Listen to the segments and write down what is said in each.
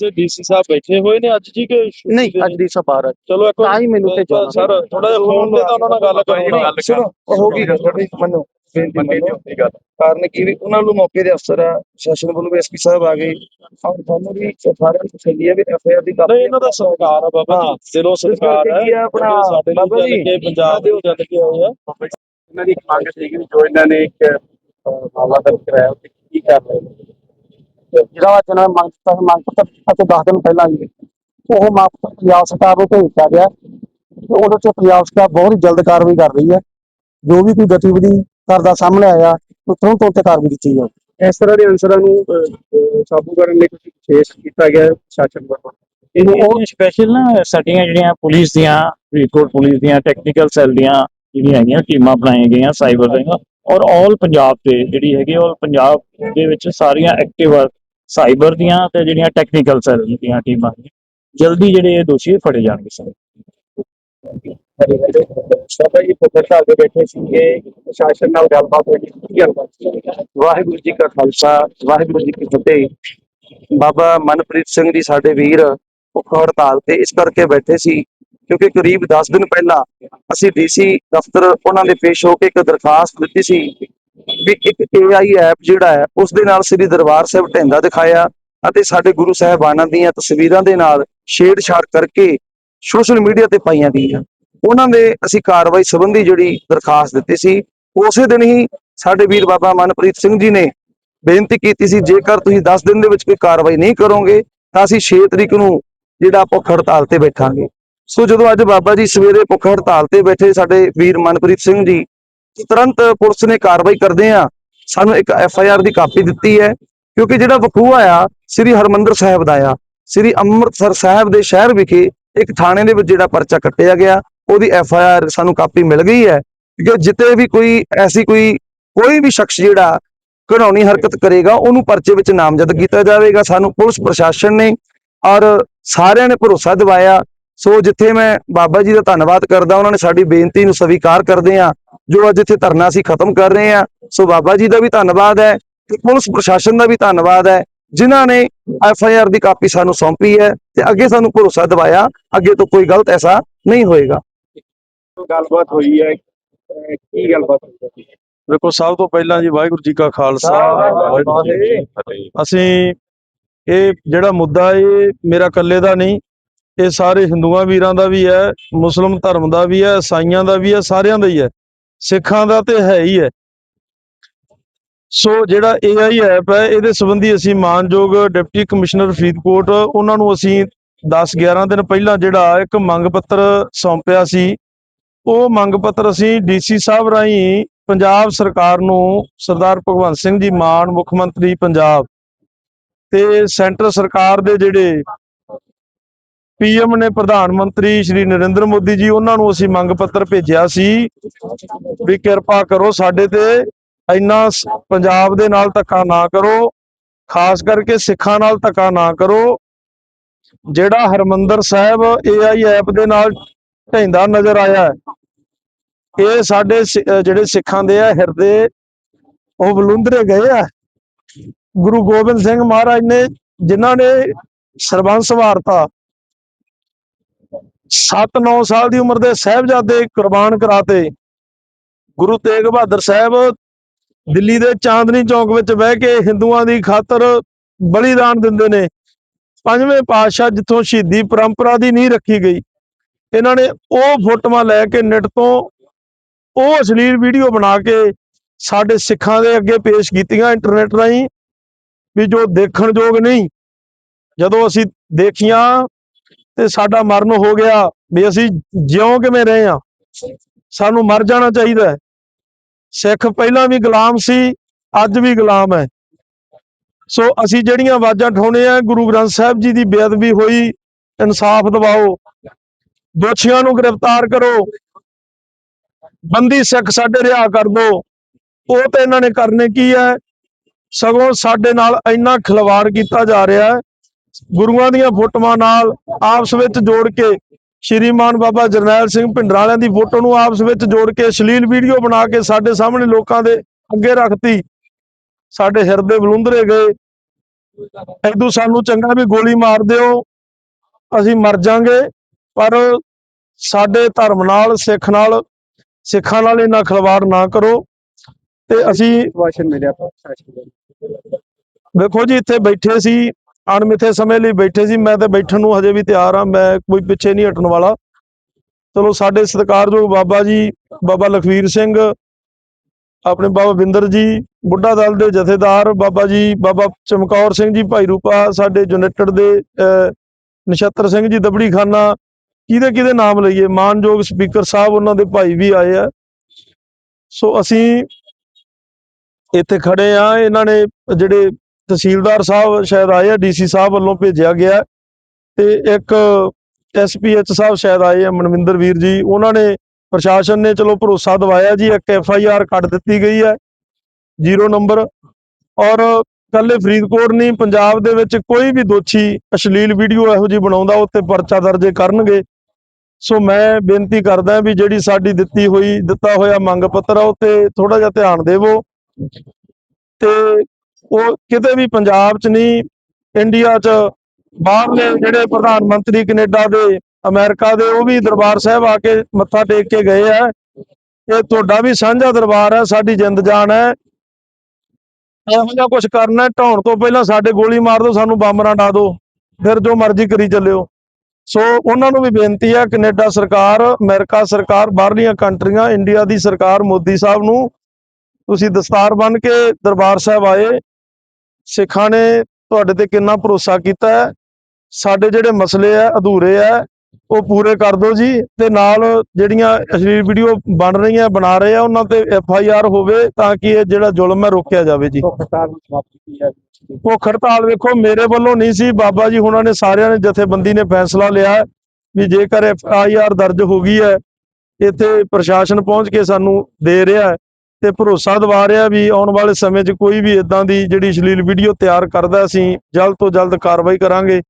ਵੈਸੇ ਡੀਸੀ ਸਾਹਿਬ ਬੈਠੇ ਹੋਏ ਨੇ ਅੱਜ ਜੀ ਕਿ ਨਹੀਂ ਅੱਜ ਦੀ ਸਫਾਰ ਹੈ ਚਲੋ ਇੱਕ ਤਾਂ ਹੀ ਮੈਨੂੰ ਤੇ ਜਾਣਾ ਸਰ ਥੋੜਾ ਜਿਹਾ ਫੋਨ ਤੇ ਤਾਂ ਉਹਨਾਂ ਨਾਲ ਗੱਲ ਕਰੋ ਨਾ ਸੁਣੋ ਉਹ ਹੋ ਗਈ ਗੱਲ ਤੁਹਾਡੀ ਮੰਨੋ ਬੇਨਤੀ ਮੰਨੋ ਕਾਰਨ ਕੀ ਵੀ ਉਹਨਾਂ ਨੂੰ ਮੌਕੇ ਦੇ ਅਫਸਰ ਆ ਸ਼ਾਸਨ ਵੱਲੋਂ ਐਸਪੀ ਸਾਹਿਬ ਆ ਗਏ। ਔਰ ਸਾਨੂੰ ਵੀ ਸਾਰਿਆਂ ਨੂੰ ਤਸੱਲੀ ਹੈ ਵੀ ਐਫਆਈਆਰ ਦੀ ਕਾਪੀ ਨਹੀਂ ਇਹਨਾਂ ਦਾ ਸਰਕਾਰ ਆ ਬਾਬਾ ਜੀ। ਦਿਲੋਂ ਸਰਕਾਰ ਹੈ ਕੀ ਆ ਆਪਣਾ ਸਾਡੇ ਲਈ ਬਾਬਾ ਜੀ ਕੇ ਪੰਜਾਬ ਦੇ ਚੱਲ ਕੇ ਆਏ ਆ। ਇਹਨਾਂ ਦੀ ਇੱਕ ਮੰਗ ਸੀਗੀ ਵੀ ਜੋ ਇਹਨਾਂ ਨੇ ਇੱਕ ਅਹ, ਮਾਮਲਾ ਦਰਜ ਕਰਾਇਆ ਉਹ 'ਤੇ ਕੀ ਕਰ ਰਹੇ ਨੇ? ਜਿਹੜਾ ਜਨਾ ਮੰਗ ਪੱਤਰ ਮੰਗ ਪੱਤਰ ਅਤੇ 10 ਦਿਨ ਪਹਿਲਾਂ ਜੀ ਉਹ ਪੱਤਰ ਪੰਜਾਬ ਸਰਕਾਰ ਨੂੰ ਭੇਜ ਦਿੱਤਾ ਗਿਆ ਤੇ ਉਹਦੇ ਚ ਪੰਜਾਬ ਸਰਕਾਰ ਬਹੁਤ ਹੀ ਜਲਦ ਕਾਰਵਾਈ ਕਰ ਰਹੀ ਹੈ। ਜੋ ਵੀ ਕੋਈ ਗਤੀਵਿਧੀ ਕਰਦਾ ਸਾਹਮਣੇ ਆਇਆ ਉਹ ਤੁਰੰਤ ਉੱਤੇ ਕਾਰਵਾਈ ਕੀਤੀ ਜਾਵੇ ਇਸ ਤਰ੍ਹਾਂ ਦੇ ਅਨਸਰਾਂ ਨੂੰ ਅਹ, ਅਹ, ਕਾਬੂ ਕਰਨ ਲਈ ਕੁਝ ਵਿਸ਼ੇਸ਼ ਕੀਤਾ ਗਿਆ ਹੈ ਸ਼ਾਸਨ ਵੱਲੋਂ? ਇਹ ਉਹ ਸਪੈਸ਼ਲ ਨਾ ਸਾਡੀਆਂ ਜਿਹੜੀਆਂ ਪੁਲਿਸ ਦੀਆਂ ਫਰੀਦਕੋਟ ਪੁਲਿਸ ਦੀਆਂ ਟੈਕਨੀਕਲ ਸੈੱਲ ਦੀਆਂ ਜਿਹੜੀਆਂ ਹੈਗੀਆਂ ਟੀਮਾਂ ਬਣਾਈਆਂ ਗਈਆਂ ਸਾਈਬਰ ਦੀਆਂ ਔਰ ਆਲ ਪੰਜਾਬ ਤੇ ਜਿਹੜੀ ਹੈਗੀ ਆਲ ਪੰਜਾਬ ਦੇ ਵਿੱਚ ਸਾਰੀਆਂ ਐਕਟਿਵ ਸਾਈਬਰ ਦੀਆਂ ਤੇ ਜਿਹੜੀਆਂ ਟੈਕਨੀਕਲ ਸੈੱਲ ਦੀਆਂ ਟੀਮਾਂ ਜਲਦੀ ਜਿਹੜੇ ਇਹ ਦੋਸ਼ੀ ਫੜੇ ਜਾਣਗੇ ਸਰ। ਸਭਾ ਜੀ ਪ੍ਰੋਫੈਸਰ ਅੱਗੇ ਬੈਠੇ ਸੀਗੇ ਸ਼ਾਸਨ ਨਾਲ ਗੱਲਬਾਤ ਹੋਈ ਕੀ ਗੱਲਬਾਤ ਵਾਹਿਗੁਰੂ ਜੀ ਕਾ ਖਾਲਸਾ, ਵਾਹਿਗੁਰੂ ਜੀ ਕੀ ਫਤਿਹ। ਬਾਬਾ ਮਨਪ੍ਰੀਤ ਸਿੰਘ ਜੀ ਸਾਡੇ ਵੀਰ ਭੁੱਖ ਹੜਤਾਲ ਤੇ ਇਸ ਕਰਕੇ ਬੈਠੇ ਸੀ, ਕਿਉਂਕਿ ਕਰੀਬ 10 ਦਿਨ ਪਹਿਲਾਂ ਅਸੀਂ ਡੀਸੀ ਦਫ਼ਤਰ ਉਹਨਾਂ ਦੇ ਪੇਸ਼ ਹੋ ਕੇ ਇੱਕ ਦਰਖਾਸਤ ਦਿੱਤੀ ਸੀ ਵੀ ਇੱਕ AI ਐਪ ਜਿਹੜਾ ਹੈ ਉਸ ਦੇ ਨਾਲ ਸ੍ਰੀ ਦਰਬਾਰ ਸਾਹਿਬ ਢੈਂਦਾ ਦਿਖਾਇਆ ਅਤੇ ਸਾਡੇ ਗੁਰੂ ਸਾਹਿਬਾਨਾਂ ਦੀਆਂ ਤਸਵੀਰਾਂ ਦੇ ਨਾਲ ਛੇੜਛਾੜ ਕਰਕੇ ਸੋਸ਼ਲ ਮੀਡੀਆ ਤੇ ਪਾਈਆਂ ਗਈਆਂ। ਉਹਨਾਂ ਦੇ ਅਸੀਂ ਕਾਰਵਾਈ ਸੰਬੰਧੀ ਜਿਹੜੀ ਦਰਖਾਸਤ ਦਿੱਤੀ ਸੀ, ਉਸੇ ਦਿਨ ਹੀ ਸਾਡੇ ਵੀਰ ਬਾਬਾ ਮਨਪ੍ਰੀਤ ਸਿੰਘ ਜੀ ਨੇ ਬੇਨਤੀ ਕੀਤੀ ਸੀ, ਜੇਕਰ ਤੁਸੀਂ 10 ਦਿਨ ਦੇ ਵਿੱਚ ਕੋਈ ਕਾਰਵਾਈ ਨਹੀਂ ਕਰੋਗੇ, ਤਾਂ ਅਸੀਂ 6 ਤਰੀਕ ਨੂੰ ਜਿਹੜਾ ਭੁੱਖ ਹੜਤਾਲ ਤੇ ਬੈਠਾਂਗੇ। ਸੋ ਜਦੋਂ ਅੱਜ ਬਾਬਾ ਜੀ ਸਵੇਰੇ ਭੁੱਖ ਹੜਤਾਲ ਤੇ ਬੈਠੇ ਸਾਡੇ ਵੀਰ ਮਨਪ੍ਰੀਤ ਸਿੰਘ ਜੀ ਤੁਰੰਤ ਪੁਲਿਸ ਨੇ ਕਾਰਵਾਈ ਕਰਦੇ ਆ ਸਾਨੂੰ ਇੱਕ ਐਫ ਆਈ ਆਰ ਦੀ ਕਾਪੀ ਦਿੱਤੀ ਹੈ, ਕਿਉਂਕਿ ਜਿਹੜਾ ਵਕੂਆ ਆ, ਸ੍ਰੀ ਹਰਮੰਦਰ ਸਾਹਿਬ ਦਾ ਆ। ਸ੍ਰੀ ਅੰਮ੍ਰਿਤਸਰ ਸਾਹਿਬ ਦੇ ਸ਼ਹਿਰ ਵਿਖੇ ਇੱਕ ਥਾਣੇ ਦੇ ਵਿੱਚ ਜਿਹੜਾ ਪਰਚਾ ਕੱਟਿਆ ਗਿਆ, ਉਹਦੀ ਐਫ ਆਈ ਆਰ ਸਾਨੂੰ ਕਾਪੀ ਮਿਲ ਗਈ ਹੈ ਕਿ ਜਿੱਤੇ ਵੀ ਕੋਈ ਐਸੀ ਕੋਈ ਕੋਈ ਵੀ ਸ਼ਖਸ ਜਿਹੜਾ ਘਿਨੌਣੀ ਹਰਕਤ ਕਰੇਗਾ, ਉਹਨੂੰ ਪਰਚੇ ਵਿੱਚ ਨਾਮਜ਼ਦ ਕੀਤਾ ਜਾਵੇਗਾ। ਸਾਨੂੰ ਪੁਲਿਸ ਪ੍ਰਸ਼ਾਸਨ ਨੇ ਔਰ ਸਾਰਿਆਂ ਨੇ ਭਰੋਸਾ ਦਿਵਾਇਆ ਸੋ ਜਿੱਥੇ ਮੈਂ ਬਾਬਾ ਜੀ ਦਾ ਧੰਨਵਾਦ ਕਰਦਾ ਉਹਨਾਂ ਨੇ ਸਾਡੀ ਬੇਨਤੀ ਨੂੰ ਸਵੀਕਾਰ ਕਰਦੇ ਆ ਜੋ ਅੱਜ ਇੱਥੇ ਧਰਨਾ ਅਸੀਂ ਖਤਮ ਕਰ ਰਹੇ ਆ ਸੋ ਬਾਬਾ ਜੀ ਦਾ ਵੀ ਧੰਨਵਾਦ ਹੈ ਤੇ ਪੁਲਿਸ ਪ੍ਰਸ਼ਾਸਨ ਦਾ ਵੀ ਧੰਨਵਾਦ ਹੈ ਜਿਨ੍ਹਾਂ ਨੇ ਐਫ ਆਈ ਆਰ ਦੀ ਕਾਪੀ ਸਾਨੂੰ ਸੌਂਪੀ ਹੈ ਤੇ ਅੱਗੇ ਸਾਨੂੰ ਭਰੋਸਾ ਦਿਵਾਇਆ ਅੱਗੇ ਤੋਂ ਕੋਈ ਗਲਤ ਐਸਾ ਨਹੀਂ ਹੋਏਗਾ। ਗੱਲਬਾਤ ਹੋਈ ਹੈ ਕੀ ਗੱਲਬਾਤ ਹੋਈ ਹੈ? ਵੇਖੋ ਸਭ ਤੋਂ ਪਹਿਲਾਂ ਜੀ ਵਾਹਿਗੁਰੂ ਜੀ ਕਾ ਖਾਲਸਾ ਵਾਹਿਗੁਰੂ ਜੀ ਕੀ ਫਤਿਹ। ਅਸੀਂ ਇਹ ਜਿਹੜਾ ਮੁੱਦਾ ਇਹ ਮੇਰਾ ਇਕੱਲੇ ਦਾ ਨਹੀਂ ਇਹ ਸਾਰੇ ਹਿੰਦੂਆਂ ਵੀਰਾਂ ਦਾ ਵੀ ਹੈ, ਮੁਸਲਮ ਧਰਮ ਦਾ ਵੀ ਹੈ, ਈਸਾਈਆਂ ਦਾ ਵੀ ਹੈ, ਸਾਰਿਆਂ ਦਾ ਹੀ ਹੈ। ਸਿੱਖਾਂ ਦਾ ਤੇ ਹੈ ਹੀ ਹੈ। ਸੋ ਜਿਹੜਾ AI ਐਪ ਹੈ, ਇਹਦੇ ਸੰਬੰਧੀ ਅਸੀਂ ਮਾਨਯੋਗ ਡਿਪਟੀ ਕਮਿਸ਼ਨਰ ਫਰੀਦਕੋਟ, ਉਹਨਾਂ ਨੂੰ ਅਸੀਂ 10 11 ਦਿਨ ਪਹਿਲਾਂ ਜਿਹੜਾ ਇੱਕ ਮੰਗ ਪੱਤਰ ਸੌਂਪਿਆ ਸੀ, ਉਹ ਮੰਗ ਪੱਤਰ ਅਸੀਂ ਡੀਸੀ ਸਾਹਿਬ ਰਾਹੀਂ ਪੰਜਾਬ ਸਰਕਾਰ ਨੂੰ ਸਰਦਾਰ ਭਗਵੰਤ ਸਿੰਘ ਜੀ ਮਾਨ, ਮੁੱਖ ਮੰਤਰੀ ਪੰਜਾਬ ਤੇ ਸੈਂਟਰ ਸਰਕਾਰ ਦੇ ਜਿਹੜੇ ਪੀਐਮ ਨੇ ਪ੍ਰਧਾਨ ਮੰਤਰੀ ਸ਼੍ਰੀ ਨਰਿੰਦਰ ਮੋਦੀ ਜੀ ਉਹਨਾਂ ਨੂੰ ਅਸੀਂ ਮੰਗ ਪੱਤਰ ਭੇਜਿਆ ਸੀ ਵੀ ਕਿਰਪਾ ਕਰੋ ਸਾਡੇ ਤੇ ਇੰਨਾ ਪੰਜਾਬ ਦੇ ਨਾਲ ਧੱਕਾ ਨਾ ਕਰੋ, ਖਾਸ ਕਰਕੇ ਸਿੱਖਾਂ ਨਾਲ ਧੱਕਾ ਨਾ ਕਰੋ। ਜਿਹੜਾ ਹਰਮੰਦਰ ਸਾਹਿਬ AI ਐਪ ਦੇ ਨਾਲ ਢਹਿੰਦਾ ਨਜ਼ਰ ਆਇਆ ਇਹ ਸਾਡੇ ਸਿ- ਜਿਹੜੇ ਸਿੱਖਾਂ ਦੇ ਆ ਹਿਰਦੇ, ਉਹ ਬਲੁੰਦਰੇ ਗਏ ਆ। ਗੁਰੂ ਗੋਬਿੰਦ ਸਿੰਘ ਮਹਾਰਾਜ ਨੇ, ਜਿਨ੍ਹਾਂ ਨੇ ਸਰਬੰਸ ਵਾਰਤਾ 7-9 ਸਾਲ ਦੀ ਉਮਰ ਦੇ ਸਾਹਿਬਜ਼ਾਦੇ ਕੁਰਬਾਨ ਕਰਾਤੇ। ਗੁਰੂ ਤੇਗ ਬਹਾਦਰ ਸਾਹਿਬ ਦਿੱਲੀ ਦੇ ਚਾਂਦਨੀ ਚੌਕ ਵਿੱਚ ਬਹਿ ਕੇ ਹਿੰਦੂਆਂ ਦੀ ਖਾਤਰ ਬਲੀਦਾਨ ਦਿੰਦੇ ਨੇ। ਪੰਜਵੇਂ ਪਾਤਸ਼ਾਹ ਜਿੱਥੋਂ ਸ਼ਹੀਦੀ ਪਰੰਪਰਾ ਦੀ ਨਹੀਂ ਰੱਖੀ ਗਈ, ਇਹਨਾਂ ਨੇ ਉਹ ਫੋਟੋਆਂ ਲੈ ਕੇ ਨੈਟ ਤੋਂ ਉਹ ਅਸ਼ਲੀਲ ਵੀਡੀਓ ਬਣਾ ਕੇ ਸਾਡੇ ਸਿੱਖਾਂ ਦੇ ਅੱਗੇ ਪੇਸ਼ ਕੀਤੀਆਂ ਇੰਟਰਨੈਟ ਰਾਹੀਂ ਵੀ ਜੋ ਦੇਖਣ ਯੋਗ ਨਹੀਂ, ਜਦੋਂ ਅਸੀਂ ਦੇਖੀਆਂ ਤੇ ਸਾਡਾ ਮਰਨ ਹੋ ਗਿਆ ਵੀ ਅਸੀਂ ਜਿਉਂ ਕਿਵੇਂ ਰਹੇ ਆ ਸਾਨੂੰ ਮਰ ਜਾਣਾ ਚਾਹੀਦਾ ਸਿੱਖ ਪਹਿਲਾਂ ਵੀ ਗੁਲਾਮ ਸੀ, ਅੱਜ ਵੀ ਗੁਲਾਮ ਹੈ। ਸੋ ਅਸੀਂ ਜਿਹੜੀਆਂ ਆਵਾਜ਼ਾਂ ਠਾਉਣੇ ਆ ਗੁਰੂ ਗ੍ਰੰਥ ਸਾਹਿਬ ਜੀ ਦੀ ਬੇਅਦਬੀ ਹੋਈ, ਇਨਸਾਫ ਦਿਵਾਓ, ਦੋਸ਼ੀਆਂ ਨੂੰ ਗ੍ਰਿਫਤਾਰ ਕਰੋ, ਬੰਦੀ ਸਿੱਖ ਸਾਡੇ ਰਿਹਾ ਕਰ ਦੋ। ਉਹ ਤੇ ਇਹਨਾਂ ਨੇ ਕਰਨੇ ਕੀ ਹੈ? ਸਗੋਂ ਸਾਡੇ ਨਾਲ ਇੰਨਾ ਖਿਲਵਾੜ ਕੀਤਾ ਜਾ ਰਿਹਾ ਹੈ ਗੁਰੂਆਂ ਦੀਆਂ ਫੋਟੋਆਂ ਨਾਲ ਆਪਸ ਵਿੱਚ ਜੋੜ ਕੇ ਸ਼੍ਰੀਮਾਨ ਬਾਬਾ ਜਰਨੈਲ ਸਿੰਘ ਭਿੰਡਰਾਂ ਵਾਲਿਆਂ ਦੀ ਫੋਟੋ ਨੂੰ ਆਪਸ ਵਿੱਚ ਜੋੜ ਕੇ ਅਸ਼ਲੀਲ ਵੀਡੀਓ ਬਣਾ ਕੇ ਸਾਡੇ ਸਾਹਮਣੇ ਲੋਕਾਂ ਦੇ ਅੱਗੇ ਰੱਖਤੀ। ਸਾਡੇ ਹਿਰਦੇ ਬਲੁੰਦਰੇ ਗਏ। ਐਦੂ ਸਾਨੂੰ ਚੰਗਾ ਵੀ ਗੋਲੀ ਮਾਰ ਦਿਓ ਅਸੀਂ ਮਰ ਜਾਾਂਗੇ ਪਰ ਸਾਡੇ ਧਰਮ ਨਾਲ ਸਿੱਖ ਨਾਲ ਸਿੱਖਾਂ ਨਾਲ ਇਹਨਾਂ ਖਿਲਵਾੜ ਨਾ ਕਰੋ ਤੇ ਅਸੀਂ ਵਾਸ਼ਨ ਮਿਲਿਆ। ਵੇਖੋ ਜੀ ਇੱਥੇ ਬੈਠੇ ਸੀ ਅਣਮਿੱਥੇ ਸਮੇਂ ਲਈ ਬੈਠੇ ਸੀ ਮੈਂ ਤਾਂ ਬੈਠਣ ਨੂੰ ਹਜੇ ਵੀ ਤਿਆਰ ਆ ਮੈਂ ਕੋਈ ਪਿੱਛੇ ਨਹੀਂ ਹਟਣ ਵਾਲਾ। ਚਲੋ ਸਾਡੇ ਸਤਿਕਾਰਯੋਗ ਬਾਬਾ ਜੀ ਬਾਬਾ ਲਖਵੀਰ ਸਿੰਘ ਆਪਣੇ ਬਾਬਾ ਬਿੰਦਰ ਜੀ ਬੁੱਢਾ ਦਲ ਦੇ ਜਥੇਦਾਰ ਬਾਬਾ ਜੀ ਬਾਬਾ ਚਮਕੌਰ ਸਿੰਘ ਜੀ ਭਾਈ ਰੂਪਾ ਸਾਡੇ ਯੂਨਾਈਟਿਡ ਦੇ ਅਹ, ਨਛੱਤਰ ਸਿੰਘ ਜੀ ਦਬੜੀ ਖਾਨਾ ਕਿਹਦੇ ਕਿਹਦੇ ਨਾਮ ਲਈਏ? ਮਾਨਯੋਗ ਸਪੀਕਰ ਸਾਹਿਬ ਉਹਨਾਂ ਦੇ ਭਾਈ ਵੀ ਆਏ ਆ। ਸੋ ਅਸੀਂ ਇੱਥੇ ਖੜੇ ਆ ਇਹਨਾਂ ਨੇ ਜਿਹੜੇ ਤਹਿਸੀਲਦਾਰ ਸਾਹਿਬ ਸ਼ਾਇਦ ਆਏ ਆ, ਡੀਸੀ ਸਾਹਿਬ ਵੱਲੋਂ ਭੇਜਿਆ ਗਿਆ ਤੇ ਇੱਕ ਐਸਪੀਐਚ ਸਾਹਿਬ ਸ਼ਾਇਦ ਆਏ ਆ, ਮਨਵਿੰਦਰ ਵੀਰ ਜੀ, ਉਹਨਾਂ ਨੇ ਪ੍ਰਸ਼ਾਸਨ ਨੇ ਚਲੋ ਭਰੋਸਾ ਦਵਾਇਆ ਜੀ, ਇੱਕ ਐਫ ਆਈ ਆਰ ਕੱਢ ਦਿੱਤੀ ਗਈ ਹੈ, ਜ਼ੀਰੋ ਨੰਬਰ। ਔਰ ਕੱਲੇ ਫਰੀਦਕੋਟ ਨਹੀਂ, ਪੰਜਾਬ ਦੇ ਵਿੱਚ ਕੋਈ ਵੀ ਦੋਸ਼ੀ ਅਸ਼ਲੀਲ ਵੀਡੀਓ ਇਹੋ ਜਿਹੀ ਬਣਾਉਂਦਾ ਉੱਤੇ ਪਰਚਾ ਦਰਜੇ ਕਰਨਗੇ। ਸੋ ਮੈਂ ਬੇਨਤੀ ਕਰਦਾ ਵੀ ਜਿਹੜੀ ਸਾਡੀ ਦਿੱਤੀ ਹੋਈ, ਦਿੱਤਾ ਹੋਇਆ ਮੰਗ ਪੱਤਰ ਆ, ਉੱਤੇ ਥੋੜਾ ਜਿਹਾ ਧਿਆਨ ਦੇਵੋ। ਤੇ ਉਹ ਕਿਤੇ ਵੀ ਪੰਜਾਬ 'ਚ ਨਹੀਂ ਇੰਡੀਆ 'ਚ ਬਾਹਰਲੇ ਜਿਹੜੇ ਪ੍ਰਧਾਨ ਮੰਤਰੀ ਕੈਨੇਡਾ ਦੇ ਅਮਰੀਕਾ ਦੇ ਉਹ ਵੀ ਦਰਬਾਰ ਸਾਹਿਬ ਆ ਕੇ ਮੱਥਾ ਟੇਕ ਕੇ ਗਏ ਆ। ਇਹ ਤੁਹਾਡਾ ਵੀ ਸਾਂਝਾ ਦਰਬਾਰ ਹੈ ਸਾਡੀ ਜਿੰਦ ਜਾਨ ਹੈ। ਇਹੋ ਜਿਹਾ ਕੁਝ ਕਰਨਾ ਹੈ, ਢਾਉਣ ਤੋਂ ਪਹਿਲਾਂ ਸਾਡੇ ਗੋਲੀ ਮਾਰ ਦਿਓ ਸਾਨੂੰ ਬੰਬ ਨਾ ਡਾ ਦਿਓ ਫਿਰ ਜੋ ਮਰਜ਼ੀ ਕਰੀ ਚੱਲਿਓ। ਸੋ ਉਹਨਾਂ ਨੂੰ ਵੀ ਬੇਨਤੀ ਹੈ ਕੈਨੇਡਾ ਸਰਕਾਰ ਅਮਰੀਕਾ ਸਰਕਾਰ ਬਾਹਰਲੀਆਂ ਕੰਟਰੀਆਂ ਇੰਡੀਆ ਦੀ ਸਰਕਾਰ ਮੋਦੀ ਸਾਹਿਬ ਨੂੰ ਤੁਸੀਂ ਦਸਤਾਰ ਬੰਨ ਕੇ ਦਰਬਾਰ ਸਾਹਿਬ ਆਏ। ਸਿੱਖਾਂ ਨੇ ਤੁਹਾਡੇ ਤੇ ਕਿੰਨਾ ਭਰੋਸਾ ਕੀਤਾ ਹੈ? ਸਾਡੇ ਜਿਹੜੇ ਮਸਲੇ ਆ ਅਧੂਰੇ ਆ ਉਹ ਪੂਰੇ ਕਰ ਦਿਓ ਜੀ ਤੇ ਨਾਲ ਜਿਹੜੀਆਂ ਅਸ਼ਲੀਲ ਵੀਡੀਓ ਬਣ ਰਹੀਆਂ ਬਣਾ ਰਹੇ ਆ ਉਹਨਾਂ ਤੇ ਐਫ ਆਈ ਆਰ ਹੋਵੇ ਤਾਂ ਕਿ ਇਹ ਜਿਹੜਾ ਜ਼ੁਲਮ ਹੈ ਰੋਕਿਆ ਜਾਵੇ ਜੀ। ਭੁੱਖ ਹੜਤਾਲ ਵੇਖੋ ਮੇਰੇ ਵੱਲੋਂ ਨਹੀਂ ਸੀ ਬਾਬਾ ਜੀ ਹੁਣਾਂ ਨੇ ਸਾਰਿਆਂ ਨੇ ਜਥੇਬੰਦੀ ਨੇ ਫੈਸਲਾ ਲਿਆ ਵੀ ਜੇਕਰ ਐਫ ਆਈ ਆਰ ਦਰਜ ਹੋ ਗਈ ਹੈ ਇੱਥੇ ਪ੍ਰਸ਼ਾਸਨ ਪਹੁੰਚ ਕੇ ਸਾਨੂੰ ਦੇ ਰਿਹਾ ਹੈ। ਤੇ ਭਰੋਸਾ ਦਿਵਾ ਰਿਹਾ ਵੀ ਆਉਣ ਵਾਲੇ ਸਮੇਂ 'ਚ ਕੋਈ ਵੀ ਇਦਾਂ ਦੀ ਜਿਹੜੀ ਅਸ਼ਲੀਲ ਵੀਡੀਓ ਤਿਆਰ ਕਰਦਾ ਅਸੀਂ ਜਲਦ ਤੋਂ ਜਲਦ ਕਾਰਵਾਈ ਕਰਾਂਗੇ।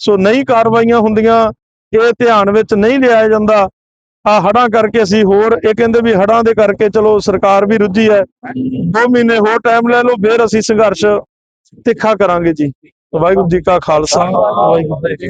ਸੋ ਨਹੀਂ ਕਾਰਵਾਈਆਂ ਹੁੰਦੀਆਂ, ਇਹ ਧਿਆਨ ਵਿੱਚ ਨਹੀਂ ਲਿਆ ਜਾਂਦਾ। ਆ ਹੜਾਂ ਕਰਕੇ ਅਸੀਂ ਹੋਰ, ਇਹ ਕਹਿੰਦੇ ਵੀ ਹੜਾਂ ਦੇ ਕਰਕੇ ਚਲੋ ਸਰਕਾਰ ਵੀ ਰੁੱਝੀ ਹੈ। 2 ਮਹੀਨੇ ਹੋਰ ਟਾਈਮ ਲੈ ਲਓ, ਫਿਰ ਅਸੀਂ ਸੰਘਰਸ਼ ਤਿੱਖਾ ਕਰਾਂਗੇ ਜੀ। ਵਾਹਿਗੁਰੂ ਜੀ ਕਾ ਖਾਲਸਾ, ਵਾਹਿਗੁਰੂ ਜੀ